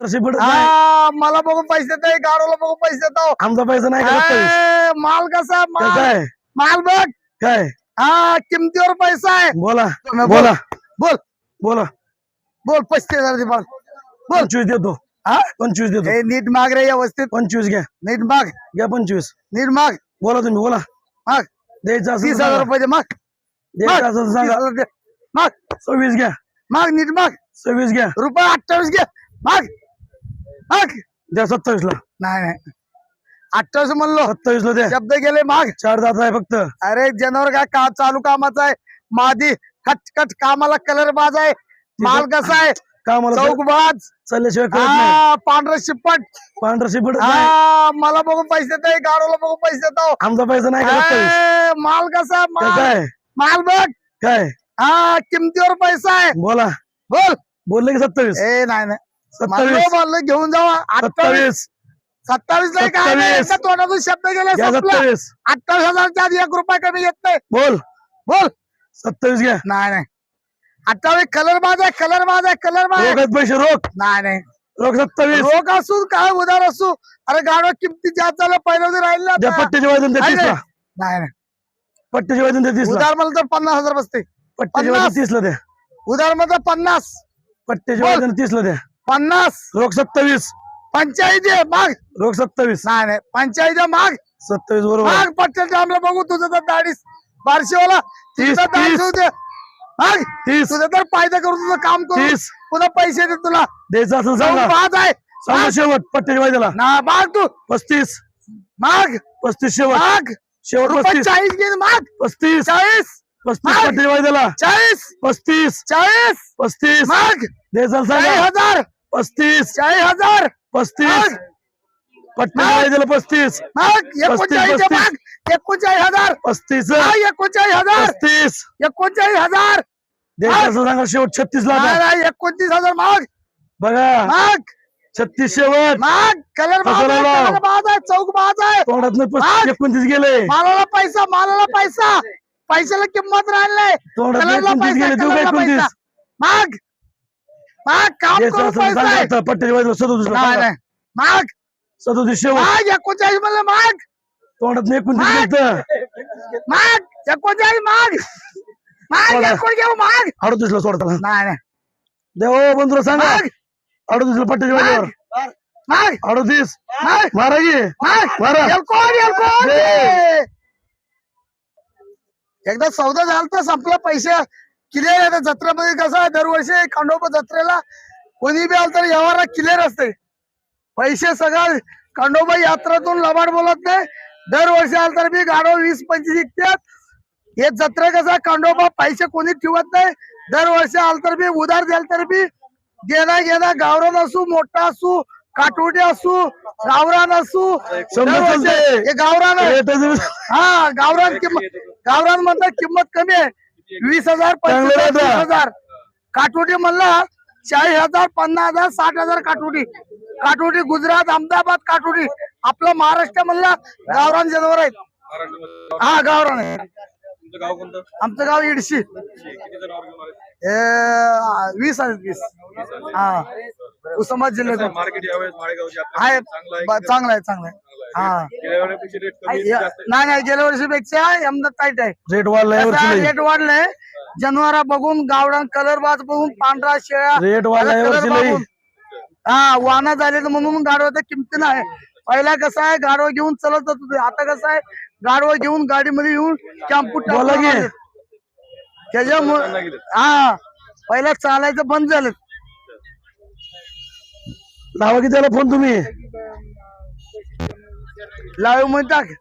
तशी पडत नाही. हा मला बघून पैसे देताय गाडोला बघून पैसे देतो आमचा पैसा नाही? ए, माल कसा कसं माल? आहे? माल बघ. काय? हा किमतीवर पैसा आहे. बोला. बोल. बोला. बोल. बोला. बोल पस्तीस हज़ार दे बोल. पंचवीस देतो. हा? पंचवीस देतो. नीट माग रे व्यवस्थित. पंचवीस घ्या. नीट माग. घ्या पंचवीस. नीट माग. बोला तुम्ही बोला. माग. द्यायचं असेल तीस तर हज़ार सांगा. रुपये दे माग. द्यायचं माग. असेल तर तीस सांगा. हज़ार दे. माग. सव्वीस घ्या. माग नीट माग. सव्वीस घ्या. रुपये अठ्ठावीस घे. माग. द्या सत्तावीस ला नाही नाही. अठ्ठावीस म्हणलो. सत्तावीस ला द्या. शब्द गेले माग. चार दात आहे फक्त. अरे जनावर काय का चालू कामाचा आहे? मादी कट कट कामाला कलर बाज आहे. माल कसा आहे? कामाला चौकबाज चालल्याशिवाय कळत नाही. हा पांढरा शिपट. पांढरं शिपट नाही. हा मला बघून पैसे देताय गाडोला बघून पैसे देतो आमचा पैसा नाही का सत्तावीस? ए, माल कसा माल. आहे? माल बघ. काय? हा किमतीवर पैसा आहे. बोला. बोल. बोलले की सत्तावीस? ए नाही नाही. सत्तावीस. घेऊन जावा. अठ्ठावीस. सत्तावीस सत्तावीस. नाही काय तोंडातून शब्द गेले. सत्तावीस. अठ्ठावीस हजारच्या आधी एक रुपया कमी येत नाही. बोल. बोल. सत्तावीस घ्या. नाही नाही. अठ्ठावीस कलर बाज आहे कलर बाज आहे कलर. रोखात पैसे रोख नाही नाही. रोख सत्तावीस. रोग असू काय उधार असू. अरे गाडवा किमती जास्त झालं पहिल्यांदा राहिलं. पट्ट्याचे वाजून? नाही नाही. पट्ट्याचे वाजून द्या तीसला. उधार मला तर पन्नास हजार बसते. पट्ट्याचे. वाजून तीसला द्या. उधारमध्ये पन्नास. पट्ट्याचे. वाजून तीसला द्या. पन्नास रोख सत्तावीस. आहे माग. रोख सत्तावीस. नाही नाही. आहे माग. सत्तावीस बरोबर. माग पट्ट्याच्या टाइमला बघू तुझं तर दाढीस. बारशेवाला तीस, दाढी तीस. दे. माग. तीस. तुझं तर फायदा करू तुझं काम करू तीस. पुन्हा पैसे दे तुला. द्यायचं सांगा. पाहत आहे. सांगा माग. शेवट पट्ट्याच्या वाजला ना माग तू. पस्तीस. माग. पस्तीस शेवट. माग. शेवट रुपये पस्तीस. चाळीस घे माग. पस्तीस. चाळीस. पस्तीस माग. पट्ट्याच्या वाजला चाळीस. पस्तीस. चाळीस. पस्तीस. माग. द्यायचं असेल चाळीस सांगा हजार. पस्तीस चाळीस हजार. पस्तीस. पट्ट्याच्या वाजला पस्तीस. माग एकोणचाळीस. माग एकोणचाळीस हजार. पस्तीस. एकोणचाळीस हजार. पस्तीस. एकोणचाळीस हजार. असेल सांगा शेवट छत्तीस ला नाही, द्या. नाही, एकोणतीस हजार माग. बघा. माग. छत्तीस शेवट. माग. कलर बाज आहे, चौक बाज आहे तोंडात. एकोणतीस गेले. मालाला पैसा मालाला पैसा. पैशाला किंमत राहिलाय तोंडात एकोणतीस पैसा गेले पैसा एकोणतीस? माग. माग काम करून पैसा आहे. पट्ट्याच्या सदोतीस नाही नाही. माग. सदोतीस शेवट. माग एकोणचाळीस म्हणलं माग. तोंडात एकोणतीस माग. गेलं माग. एकोणचाळीस माग. माग सोडा. एकोण घेऊ माग. अडतीसला सोडता नाही नाही. देव बंधुरा सांगा. माग. अडतीसला पट्ट्याच्या वाजल्यावर माग. अडतीस. माग. मारा की माग. मारा. एलकोण एलकोण दे. एकदा सौदा झाला तर संपला पैसे. क्लिअर आहे जत्रेमध्ये कसं आहे? दरवर्षी खंडोबा जत्रेला कोणी बी आलं तर व्यवहार क्लिअर असते. पैसे सगळं खंडोबा यात्रातून लबाड बोलत नाही. दरवर्षी आलं तर बी गाडो वीस पंचवीस विकतात. हे जत्रे कसं खंडोबा पैसे कोणी ठेवत नाही. दरवर्षी आलं तर बी उधार द्याल तर बी देणं घेणं गावरान असू मोठा असू काटोटी असू गावरान असू. हे गावरान हा गावरान किंमत गावरान म्हणतात किंमत कमी आहे. वीस हजार पंचवीस हजार, काटोटी म्हणला चाळीस हजार पन्नास हजार साठ हजार काटोटी. काटोटी गुजरात अहमदाबाद काटोटी. आपलं महाराष्ट्र म्हणला गावरान जनावर आहेत. हा गावरान आहे आमचं गाव इडशी? हे, वीस आहेत वीस. हा. उस्मानाबाद जिल्ह्यात आहे? चांगलं आहे चांगलं आहे. हा. गेल्या वेळेपेक्षा रेट कमी आहे, या- जास्त आहे. नाही नाही गेल्या वर्षीपेक्षा यमदा टाईट आहे. रेट वाढलाय वर्षी रेट वाढलाय. जनावरा बघून गावडा कलर बाज बघून पांढरा शेळ्या रेट वाढलाय कलर वर्षी लई. बघून. हा वाहना झाले तर म्हणून गाडवाच्या किमती नाही पहिला कसं आहे गाडवा घेऊन चलत जात होते. आता कसं आहे गाडवा घेऊन गाडीमध्ये येऊन कॅम्पू बोला की. त्याच्यामुळे हा. पहिला चालायचं बंद झालं. लावा की त्याला फोन तुम्ही. लाईव्हमध्ये टाक.